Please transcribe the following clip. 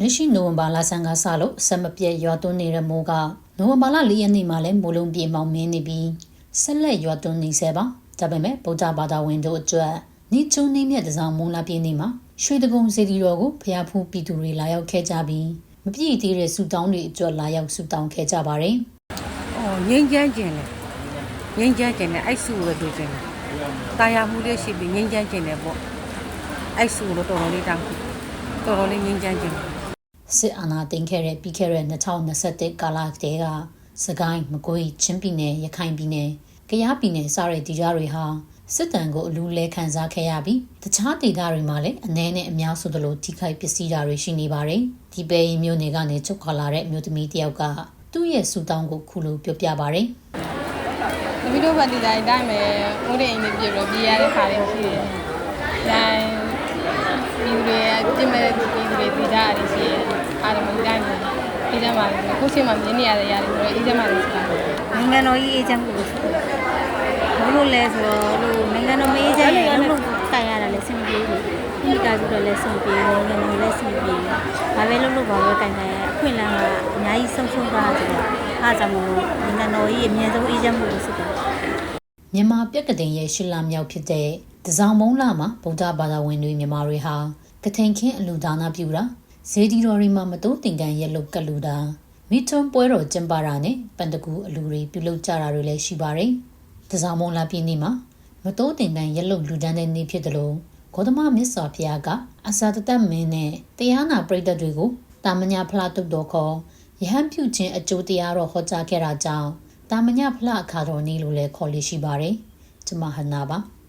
လက်ရှိနိုဝင်ဘာလဆန်းကစလို့ဆက်မပြတ်ရွာသွန်းနေတဲ့မိုးကနိုဝင်ဘာလ၄ရက်နေ့မှာလည်းမိုးလုံးပြေမောင်မင်းနေပြီးဆက်လက်ရွာသွန်းနေဆဲပါဒါပေမဲ့ဗုဒ္ဓဘာသာဝင်တို့အတွက်နိချုံနေမြတ်တစောင်းမုံလာပြင်းနေမှာရွှေတကုံစေတီတော်ကိုဖျားဖူးပြည်သူတွေလာရောက်ခဲ့ကြပြီးမပြည့်သေးတဲ့ဆူတောင်းတွေအတွက်လာရောက်ဆူတောင်းခဲ့ကြပါတယ်။အော်ငိမ့်ချမ်းကျင်တယ်။ငိမ့်ချမ်းကျင်တယ်အဲ့ဆူပဲတွေ့ကျင်တယ်။တာယာမှုလေးရှိပြီးငိမ့်ချမ်းကျင်တယ်ပေါ့။အဲ့ဆူလို့တော်တော်လေးတောင်းတော်တော်လေးငိမ့်ချမ်းကျင်တယ် စစ်အာဏာသိမ်းခဲ့တဲ့ပြီးခဲ့တဲ့2021ကာလတည်းကစကိုင်းမကွေးချင်းပြည်နယ်ရခိုင်ပြည်နယ်ကယားပြည်နယ်စတဲ့ဒေသတွေဟာစစ်တမ်းကိုအလူလဲခန်းစားခဲ့ရပြီးတခြားဒေသတွေမှာလည်းအနည်းနဲ့အများဆိုသလိုထိခိုက်ပစ္စည်းတာတွေရှိနေပါတယ်ဒီပဲရင်မျိုးတွေကနေချုပ်ခွာလာတဲ့အမျိုးသမီးတစ်ယောက်ကသူ့ရဲ့စူတောင်းကိုခုလိုပြောပြပါတယ်။သမီးတို့ဘက်ဒီဇိုင်းတိုင်းမယ်ငိုးတဲ့အိမ်လေးပြပြီးတော့ပြေးရတဲ့ခါလေးရှိတယ်။ဒါပြည်သူတွေကပြင်မဲ့ပြည်သူတွေပြည်ကြရတယ်ရှိတယ်။ အားလုံးတိုင်းမယ်ပြည်ကြမှာလည်းကိုယ်ချင်းမှမြင်နေရတဲ့ຢာတွေပြီးတော့အေးကြမှာလည်းရှိတယ်နိုင်ငံတော်ကြီးအေးချမ်းမှုလို့ဆိုတယ်ဘာလို့လဲဆိုတော့လို့နိုင်ငံတော်မအေးချမ်းရင်လုံးလုံးတိုင်ရတာလည်းစင်ပြေဘူးဒီကကြတော့လည်းစင်ပြေနိုင်ငံတော်လည်းစင်ပြေဘာပဲလုံးလုံးဘာပဲတိုင်တိုင်အခွင့်အလမ်းကအများကြီးဆုံးရှုံးသွားဆိုတော့အားကြောင့်မို့နိုင်ငံတော်ကြီးအမြဲဆုံးအေးချမ်းမှုလို့ဆိုတယ်မြန်မာပြက်ကတင်ရဲ့ရှစ်လမြောက်ဖြစ်တဲ့တစောင်းမုံလာမှာဗုဒ္ဓဘာသာဝင်တွေမြန်မာတွေဟာကထိန်ခင်းအလူဒါနာပြုတာ ဇေဒီတော်တွေမှာမတိုးတင်ကန်ရက်လုတ်ကလူတာမိထွန်းပွဲတော်ကျင်းပတာနဲ့ပန်တကူအလူတွေပြုလုပ်ကြတာတွေလည်းရှိပါတယ်။တစောင်းမုံလာပြည်နေ့မှာမတိုးတင်ကန်ရက်လုတ်လူဒန်းတဲ့နေ့ဖြစ်တယ်လို့ဂေါတမမြတ်စွာဘုရားကအစာတသက်မင်းနဲ့တရားနာပရိသတ်တွေကိုတာမညာဖလားတုတ်တော်ခေါ်ယဟန်ပြုခြင်းအကျိုးတရားတော်ဟောကြားခဲ့တာကြောင့်တာမညာဖလားအခါတော်နေ့လို့လည်းခေါ်လို့ရှိပါတယ်။ကျွန်မဟနာပါ။